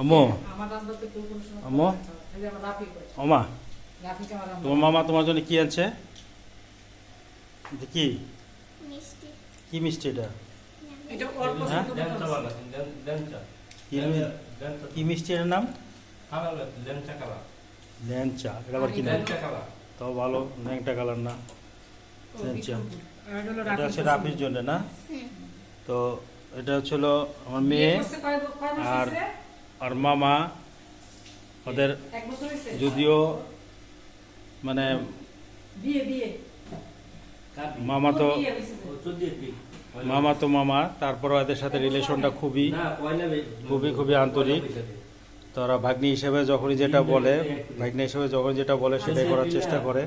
আম্মু। আম্মু? ওমা। তোমার মামা তোমার জন্য কি আনছে? এটা কি? মিষ্টি। কি মিষ্টি এটা? হ্যাঁ? কি মিষ্টি? এটার নাম? কালার ল্যাংচা এটা আবার কি নাম? তাও ভালো ল্যাংটা কালার না। ল্যাংচা। এটা হচ্ছে রাফির জন্য না? তো এটা হচ্ছিল আমার মেয়ে আর? আর মামা ওদের এক বছর হয়েছে? যদিও মানে? মামা তো মামা তো মামা তারপরও এদের সাথে রিলেশনটা খুবই খুবই খুবই আন্তরিক। পয়লা বৈশাখে। তো ওরা ভাগ্নি হিসেবে যখনই যেটা বলে ভাগ্নি হিসেবে যখন যেটা বলে সেটাই করার চেষ্টা করে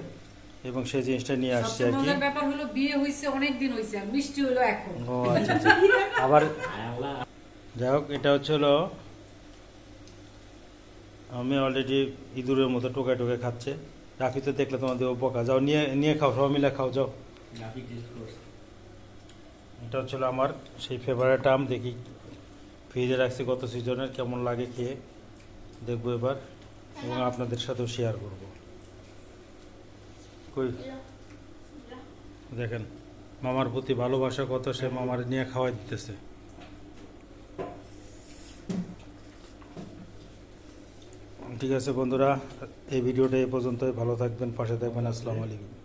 এবং সেই জিনিসটা নিয়ে আসছে আর কি। ব্যাপার হলো বিয়ে হয়েছে অনেক দিন আর মিষ্টি হলো এখন। ও আচ্ছা আচ্ছা। আবার যাই হোক এটা হচ্ছে হলো আমি অলরেডি ইঁদুরের মতো টোকায় টোকে খাচ্ছে। রাফি তো দেখলে তোমাদের উপকার যাও নিয়ে নিয়ে খাও সবাই মিলে খাও যাও। এটা হচ্ছিল আমার সেই ফেভারিট আম। দেখি ফ্রিজে রাখছি গত সিজনের কেমন লাগে খেয়ে দেখব এবার। এবং আপনাদের সাথেও শেয়ার করব। কই? দেখেন মামার প্রতি ভালোবাসা কত সে মামার নিয়ে খাওয়াই দিতেছে। ঠিক আছে বন্ধুরা এই ভিডিওটা এই পর্যন্তই। ভালো থাকবেন পাশে থাকবেন। আসসালামু আলাইকুম।